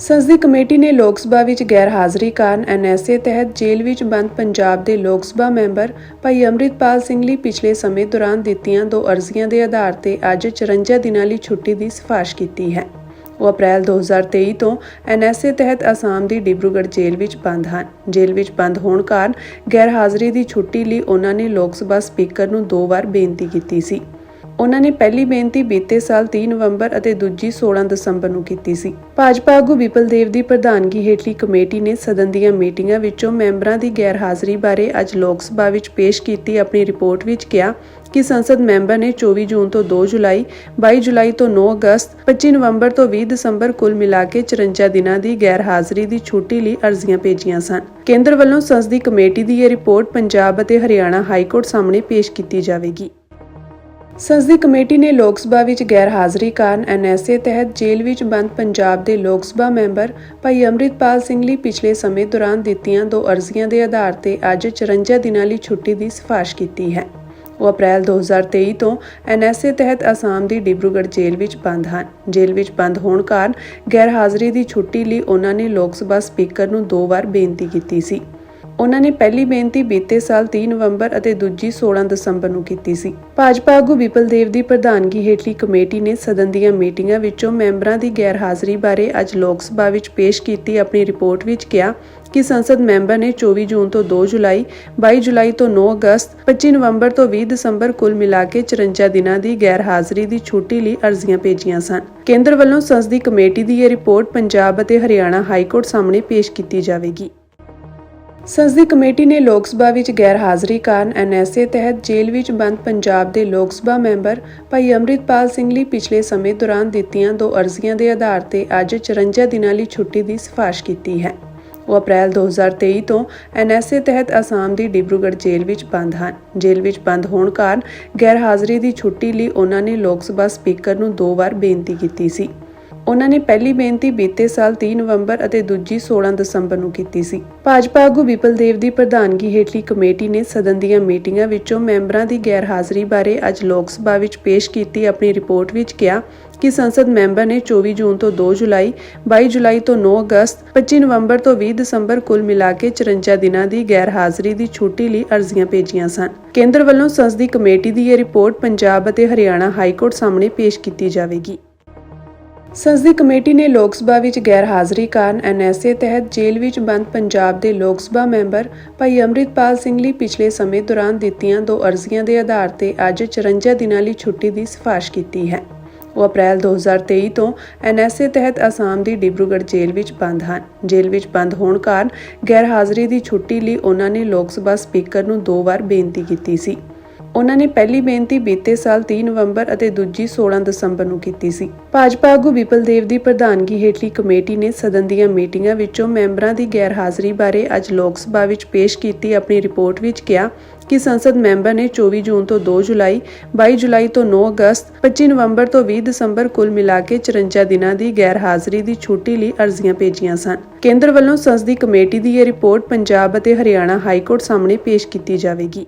ਸੰਸਦੀ ਕਮੇਟੀ ਨੇ ਲੋਕ ਸਭਾ ਵਿੱਚ ਗੈਰ ਹਾਜ਼ਰੀ ਕਾਰਨ ਐਨਐਸਏ ਤਹਿਤ ਜੇਲ੍ਹ ਵਿੱਚ ਬੰਦ ਪੰਜਾਬ ਦੇ ਲੋਕ ਸਭਾ ਮੈਂਬਰ ਭਾਈ ਅੰਮ੍ਰਿਤਪਾਲ ਸਿੰਘ ਲਈ ਪਿਛਲੇ ਸਮੇਂ ਦੌਰਾਨ ਦਿੱਤੀਆਂ ਦੋ ਅਰਜ਼ੀਆਂ ਦੇ ਆਧਾਰ ਤੇ ਅੱਜ 54 ਦਿਨਾਂ ਲਈ ਛੁੱਟੀ ਦੀ ਸਿਫਾਰਿਸ਼ ਕੀਤੀ ਹੈ। ਉਹ ਅਪ੍ਰੈਲ 2023 ਤੋਂ ਐਨਐਸਏ ਤਹਿਤ ਅਸਾਮ ਦੀ ਡਿਬਰੂਗੜ੍ਹ ਜੇਲ੍ਹ ਵਿੱਚ ਬੰਦ ਹਨ। ਜੇਲ੍ਹ ਵਿੱਚ ਬੰਦ ਹੋਣ ਕਾਰਨ ਗੈਰ ਹਾਜ਼ਰੀ ਦੀ ਛੁੱਟੀ ਲਈ ਉਹਨਾਂ ਨੇ ਲੋਕ ਸਭਾ ਸਪੀਕਰ ਨੂੰ ਦੋ ਵਾਰ ਬੇਨਤੀ ਕੀਤੀ ਸੀ। ਉਹਨਾਂ ਨੇ ਪਹਿਲੀ ਬੇਨਤੀ ਬੀਤੇ ਸਾਲ 3 ਨਵੰਬਰ ਅਤੇ ਦੂਜੀ 16 ਦਸੰਬਰ ਨੂੰ ਕੀਤੀ ਸੀ। ਭਾਜਪਾ ਆਗੂ ਵਿਪਲ ਦੇਵ ਦੀ ਪ੍ਰਧਾਨਗੀ ਹੇਠਲੀ ਕਮੇਟੀ ਨੇ ਸਦਨ ਦੀਆਂ ਮੀਟਿੰਗਾਂ ਵਿੱਚੋਂ ਮੈਂਬਰਾਂ ਦੀ ਗੈਰ ਹਾਜ਼ਰੀ ਬਾਰੇ ਅੱਜ ਲੋਕ ਸਭਾ ਵਿੱਚ ਪੇਸ਼ ਕੀਤੀ ਆਪਣੀ ਰਿਪੋਰਟ ਵਿੱਚ ਕਿਹਾ ਕਿ ਸੰਸਦ ਮੈਂਬਰ ਨੇ 24 ਜੂਨ ਤੋਂ 2 ਜੁਲਾਈ 22 ਜੁਲਾਈ ਤੋਂ 9 ਅਗਸਤ 25 ਨਵੰਬਰ ਤੋਂ 20 ਦਸੰਬਰ ਕੁੱਲ ਮਿਲਾ ਕੇ 54 ਦਿਨਾਂ ਦੀ ਗੈਰ ਹਾਜ਼ਰੀ ਦੀ ਛੁੱਟੀ ਲਈ ਅਰਜ਼ੀਆਂ ਭੇਜੀਆਂ ਸਨ। ਕੇਂਦਰ ਵੱਲੋਂ ਸੰਸਦੀ ਕਮੇਟੀ ਦੀ ਇਹ ਰਿਪੋਰਟ ਪੰਜਾਬ ਅਤੇ ਹਰਿਆਣਾ ਹਾਈ ਕੋਰਟ ਸਾਹਮਣੇ ਪੇਸ਼ ਕੀਤੀ ਜਾਵੇਗੀ। ਸੰਸਦੀ ਕਮੇਟੀ ਨੇ ਲੋਕ ਸਭਾ ਵਿੱਚ ਗੈਰ ਹਾਜ਼ਰੀ ਕਾਰਨ ਐਨਐਸਏ ਤਹਿਤ ਜੇਲ੍ਹ ਵਿੱਚ ਬੰਦ ਪੰਜਾਬ ਦੇ ਲੋਕ ਸਭਾ ਮੈਂਬਰ ਭਾਈ ਅੰਮ੍ਰਿਤਪਾਲ ਸਿੰਘ ਲਈ ਪਿਛਲੇ ਸਮੇਂ ਦੌਰਾਨ ਦਿੱਤੀਆਂ ਦੋ ਅਰਜ਼ੀਆਂ ਦੇ ਆਧਾਰ ਤੇ ਅੱਜ 54 ਦਿਨਾਂ ਲਈ ਛੁੱਟੀ ਦੀ ਸਿਫਾਰਿਸ਼ ਕੀਤੀ ਹੈ। ਉਹ ਅਪ੍ਰੈਲ 2023 ਤੋਂ ਐਨਐਸਏ ਤਹਿਤ ਅਸਾਮ ਦੀ ਡਿਬਰੂਗੜ੍ਹ ਜੇਲ੍ਹ ਵਿੱਚ ਬੰਦ ਹਨ। ਜੇਲ੍ਹ ਵਿੱਚ ਬੰਦ ਹੋਣ ਕਾਰਨ ਗੈਰ ਹਾਜ਼ਰੀ ਦੀ ਛੁੱਟੀ ਲਈ ਉਹਨਾਂ ਨੇ ਲੋਕ ਸਭਾ ਸਪੀਕਰ ਨੂੰ ਦੋ ਵਾਰ ਬੇਨਤੀ ਕੀਤੀ ਸੀ। ਉਹਨਾਂ ਨੇ ਪਹਿਲੀ ਬੇਨਤੀ ਬੀਤੇ ਸਾਲ 3 ਨਵੰਬਰ ਅਤੇ ਦੂਜੀ 16 ਦਸੰਬਰ ਨੂੰ ਕੀਤੀ ਸੀ। ਭਾਜਪਾ ਆਗੂ ਵਿਪਲ ਦੇਵ ਦੀ ਪ੍ਰਧਾਨਗੀ ਹੇਠਲੀ ਕਮੇਟੀ ਨੇ ਸਦਨ ਦੀਆਂ ਮੀਟਿੰਗਾਂ ਵਿੱਚੋਂ ਮੈਂਬਰਾਂ ਦੀ ਗੈਰ ਹਾਜ਼ਰੀ ਬਾਰੇ ਅੱਜ ਲੋਕ ਸਭਾ ਵਿੱਚ ਪੇਸ਼ ਕੀਤੀ ਆਪਣੀ ਰਿਪੋਰਟ ਵਿੱਚ ਕਿਹਾ ਕਿ ਸੰਸਦ ਮੈਂਬਰ ਨੇ 24 ਜੂਨ ਤੋਂ 2 ਜੁਲਾਈ 22 ਜੁਲਾਈ ਤੋਂ 9 ਅਗਸਤ 25 ਨਵੰਬਰ ਤੋਂ 20 ਦਸੰਬਰ ਕੁੱਲ ਮਿਲਾ ਕੇ 54 ਦਿਨਾਂ ਦੀ ਗੈਰ ਹਾਜ਼ਰੀ ਦੀ ਛੁੱਟੀ ਲਈ ਅਰਜ਼ੀਆਂ ਭੇਜੀਆਂ ਸਨ। ਕੇਂਦਰ ਵੱਲੋਂ ਸੰਸਦੀ ਕਮੇਟੀ ਦੀ ਇਹ ਰਿਪੋਰਟ ਪੰਜਾਬ ਅਤੇ ਹਰਿਆਣਾ ਹਾਈ ਕੋਰਟ ਸਾਹਮਣੇ ਪੇਸ਼ ਕੀਤੀ ਜਾਵੇਗੀ। ਸੰਸਦੀ ਕਮੇਟੀ ਨੇ ਲੋਕ ਸਭਾ ਵਿੱਚ ਗੈਰ ਹਾਜ਼ਰੀ ਕਾਰਨ ਐਨਐਸਏ ਤਹਿਤ ਜੇਲ੍ਹ ਵਿੱਚ ਬੰਦ ਪੰਜਾਬ ਦੇ ਲੋਕ ਸਭਾ ਮੈਂਬਰ ਭਾਈ ਅੰਮ੍ਰਿਤਪਾਲ ਸਿੰਘ ਲਈ ਪਿਛਲੇ ਸਮੇਂ ਦੌਰਾਨ ਦਿੱਤੀਆਂ ਦੋ ਅਰਜ਼ੀਆਂ ਦੇ ਆਧਾਰ ਤੇ ਅੱਜ 54 ਦਿਨਾਂ ਲਈ ਛੁੱਟੀ ਦੀ ਸਿਫਾਰਿਸ਼ ਕੀਤੀ ਹੈ। ਉਹ ਅਪ੍ਰੈਲ 2023 ਤੋਂ ਐਨਐਸਏ ਤਹਿਤ ਅਸਾਮ ਦੀ ਡਿਬਰੂਗੜ੍ਹ ਜੇਲ੍ਹ ਵਿੱਚ ਬੰਦ ਹਨ। ਜੇਲ੍ਹ ਵਿੱਚ ਬੰਦ ਹੋਣ ਕਾਰਨ ਗੈਰ ਹਾਜ਼ਰੀ ਦੀ ਛੁੱਟੀ ਲਈ ਉਹਨਾਂ ਨੇ ਲੋਕ ਸਭਾ ਸਪੀਕਰ ਨੂੰ ਦੋ ਵਾਰ ਬੇਨਤੀ ਕੀਤੀ ਸੀ। ਉਹਨਾਂ ਨੇ ਪਹਿਲੀ ਬੇਨਤੀ ਬੀਤੇ ਸਾਲ 3 ਨਵੰਬਰ ਅਤੇ ਦੂਜੀ 16 ਦਸੰਬਰ ਨੂੰ ਕੀਤੀ ਸੀ। ਭਾਜਪਾ ਆਗੂ ਵਿਪਲ ਦੇਵ ਦੀ ਪ੍ਰਧਾਨਗੀ ਹੇਠਲੀ ਕਮੇਟੀ ਨੇ ਸਦਨ ਦੀਆਂ ਮੀਟਿੰਗਾਂ ਵਿੱਚੋਂ ਮੈਂਬਰਾਂ ਦੀ ਗੈਰ ਹਾਜ਼ਰੀ ਬਾਰੇ ਅੱਜ ਲੋਕ ਸਭਾ ਵਿੱਚ ਪੇਸ਼ ਕੀਤੀ ਆਪਣੀ ਰਿਪੋਰਟ ਵਿੱਚ ਕਿਹਾ ਕਿ ਸੰਸਦ ਮੈਂਬਰ ਨੇ 24 ਜੂਨ ਤੋਂ 2 ਜੁਲਾਈ 22 ਜੁਲਾਈ ਤੋਂ 9 ਅਗਸਤ 25 ਨਵੰਬਰ ਤੋਂ 20 ਦਸੰਬਰ ਕੁੱਲ ਮਿਲਾ ਕੇ 54 ਦਿਨਾਂ ਦੀ ਗੈਰ ਹਾਜ਼ਰੀ ਦੀ ਛੁੱਟੀ ਲਈ ਅਰਜ਼ੀਆਂ ਭੇਜੀਆਂ ਸਨ। ਕੇਂਦਰ ਵੱਲੋਂ ਸੰਸਦੀ ਕਮੇਟੀ ਦੀ ਇਹ ਰਿਪੋਰਟ ਪੰਜਾਬ ਅਤੇ ਹਰਿਆਣਾ ਹਾਈ ਕੋਰਟ ਸਾਹਮਣੇ ਪੇਸ਼ ਕੀਤੀ ਜਾਵੇਗੀ। ਸੰਸਦੀ ਕਮੇਟੀ ਨੇ ਲੋਕ ਸਭਾ ਵਿੱਚ ਗੈਰ ਹਾਜ਼ਰੀ ਕਾਰਨ ਐਨਐਸਏ ਤਹਿਤ ਜੇਲ੍ਹ ਵਿੱਚ ਬੰਦ ਪੰਜਾਬ ਦੇ ਲੋਕ ਸਭਾ ਮੈਂਬਰ ਭਾਈ ਅੰਮ੍ਰਿਤਪਾਲ ਸਿੰਘ ਲਈ ਪਿਛਲੇ ਸਮੇਂ ਦੌਰਾਨ ਦਿੱਤੀਆਂ ਦੋ ਅਰਜ਼ੀਆਂ ਦੇ ਆਧਾਰ ਤੇ ਅੱਜ 54 ਦਿਨਾਂ ਲਈ ਛੁੱਟੀ ਦੀ ਸਿਫਾਰਿਸ਼ ਕੀਤੀ ਹੈ। ਉਹ ਅਪ੍ਰੈਲ 2023 ਤੋਂ ਐਨਐਸਏ ਤਹਿਤ ਅਸਾਮ ਦੀ ਡਿਬਰੂਗੜ੍ਹ ਜੇਲ੍ਹ ਵਿੱਚ ਬੰਦ ਹਨ। ਜੇਲ੍ਹ ਵਿੱਚ ਬੰਦ ਹੋਣ ਕਾਰਨ ਗੈਰ ਹਾਜ਼ਰੀ ਦੀ ਛੁੱਟੀ ਲਈ ਉਹਨਾਂ ਨੇ ਲੋਕ ਸਭਾ ਸਪੀਕਰ ਨੂੰ ਦੋ ਵਾਰ ਬੇਨਤੀ ਕੀਤੀ ਸੀ। ਉਹਨਾਂ ਨੇ ਪਹਿਲੀ ਬੇਨਤੀ ਬੀਤੇ ਸਾਲ 3 ਨਵੰਬਰ ਅਤੇ ਦੂਜੀ 16 ਦਸੰਬਰ ਨੂੰ ਕੀਤੀ ਸੀ। ਭਾਜਪਾ ਆਗੂ ਵਿਪਲ ਦੇਵ ਦੀ ਪ੍ਰਧਾਨਗੀ ਹੇਠਲੀ ਕਮੇਟੀ ਨੇ ਸਦਨ ਦੀਆਂ ਮੀਟਿੰਗਾਂ ਵਿੱਚੋਂ ਮੈਂਬਰਾਂ ਦੀ ਗੈਰ ਹਾਜ਼ਰੀ ਬਾਰੇ ਅੱਜ ਲੋਕ ਸਭਾ ਵਿੱਚ ਪੇਸ਼ ਕੀਤੀ ਆਪਣੀ ਰਿਪੋਰਟ ਵਿੱਚ ਕਿਹਾ ਕਿ ਸੰਸਦ ਮੈਂਬਰ ਨੇ 24 ਜੂਨ ਤੋਂ 2 ਜੁਲਾਈ 22 ਜੁਲਾਈ ਤੋਂ 9 ਅਗਸਤ 25 ਨਵੰਬਰ ਤੋਂ 20 ਦਸੰਬਰ ਕੁੱਲ ਮਿਲਾ ਕੇ 54 ਦਿਨਾਂ ਦੀ ਗੈਰ ਹਾਜ਼ਰੀ ਦੀ ਛੁੱਟੀ ਲਈ ਅਰਜ਼ੀਆਂ ਭੇਜੀਆਂ ਸਨ। ਕੇਂਦਰ ਵੱਲੋਂ ਸੰਸਦੀ ਕਮੇਟੀ ਦੀ ਇਹ ਰਿਪੋਰਟ ਪੰਜਾਬ ਅਤੇ ਹਰਿਆਣਾ ਹਾਈ ਕੋਰਟ ਸਾਹਮਣੇ ਪੇਸ਼ ਕੀਤੀ ਜਾਵੇਗੀ।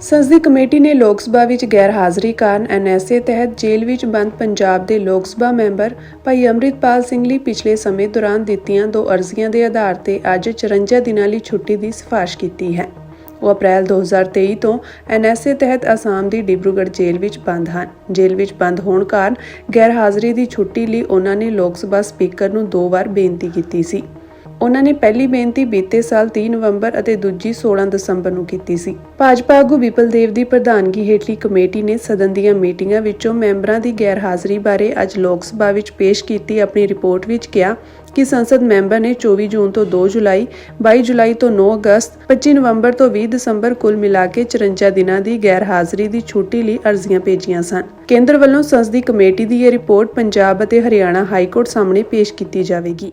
ਸੰਸਦੀ ਕਮੇਟੀ ਨੇ ਲੋਕ ਸਭਾ ਵਿੱਚ ਗੈਰ ਹਾਜ਼ਰੀ ਕਾਰਨ ਐਨਐਸਏ ਤਹਿਤ ਜੇਲ੍ਹ ਵਿੱਚ ਬੰਦ ਪੰਜਾਬ ਦੇ ਲੋਕ ਸਭਾ ਮੈਂਬਰ ਭਾਈ ਅੰਮ੍ਰਿਤਪਾਲ ਸਿੰਘ ਲਈ ਪਿਛਲੇ ਸਮੇਂ ਦੌਰਾਨ ਦਿੱਤੀਆਂ ਦੋ ਅਰਜ਼ੀਆਂ ਦੇ ਆਧਾਰ ਤੇ ਅੱਜ 54 ਦਿਨਾਂ ਲਈ ਛੁੱਟੀ ਦੀ ਸਿਫਾਰਿਸ਼ ਕੀਤੀ ਹੈ। ਉਹ ਅਪ੍ਰੈਲ 2023 ਤੋਂ ਐਨਐਸਏ ਤਹਿਤ ਅਸਾਮ ਦੀ ਡਿਬਰੂਗੜ੍ਹ ਜੇਲ੍ਹ ਵਿੱਚ ਬੰਦ ਹਨ। ਜੇਲ੍ਹ ਵਿੱਚ ਬੰਦ ਹੋਣ ਕਾਰਨ ਗੈਰ ਹਾਜ਼ਰੀ ਦੀ ਛੁੱਟੀ ਲਈ ਉਹਨਾਂ ਨੇ ਲੋਕ ਸਭਾ ਸਪੀਕਰ ਨੂੰ ਦੋ ਵਾਰ ਬੇਨਤੀ ਕੀਤੀ ਸੀ। ਉਹਨਾਂ ਨੇ ਪਹਿਲੀ ਬੇਨਤੀ ਬੀਤੇ ਸਾਲ 3 ਨਵੰਬਰ ਅਤੇ ਦੂਜੀ 16 ਦਸੰਬਰ ਨੂੰ ਕੀਤੀ ਸੀ। ਭਾਜਪਾ ਆਗੂ ਵਿਪਲ ਦੇਵ ਦੀ ਪ੍ਰਧਾਨਗੀ ਹੇਠਲੀ ਕਮੇਟੀ ਨੇ ਸਦਨ ਦੀਆਂ ਮੀਟਿੰਗਾਂ ਵਿੱਚੋਂ ਮੈਂਬਰਾਂ ਦੀ ਗੈਰ ਹਾਜ਼ਰੀ ਬਾਰੇ ਅੱਜ ਲੋਕ ਸਭਾ ਵਿੱਚ ਪੇਸ਼ ਕੀਤੀ ਆਪਣੀ ਰਿਪੋਰਟ ਵਿੱਚ ਕਿਹਾ ਕਿ ਸੰਸਦ ਮੈਂਬਰ ਨੇ 24 ਜੂਨ ਤੋਂ 2 ਜੁਲਾਈ 22 ਜੁਲਾਈ ਤੋਂ 9 ਅਗਸਤ 25 ਨਵੰਬਰ ਤੋਂ 20 ਦਸੰਬਰ ਕੁੱਲ ਮਿਲਾ ਕੇ 54 ਦਿਨਾਂ ਦੀ ਗੈਰ ਹਾਜ਼ਰੀ ਦੀ ਛੁੱਟੀ ਲਈ ਅਰਜ਼ੀਆਂ ਭੇਜੀਆਂ ਸਨ। ਕੇਂਦਰ ਵੱਲੋਂ ਸੰਸਦੀ ਕਮੇਟੀ ਦੀ ਇਹ ਰਿਪੋਰਟ ਪੰਜਾਬ ਅਤੇ ਹਰਿਆਣਾ ਹਾਈ ਕੋਰਟ ਸਾਹਮਣੇ ਪੇਸ਼ ਕੀਤੀ ਜਾਵੇਗੀ।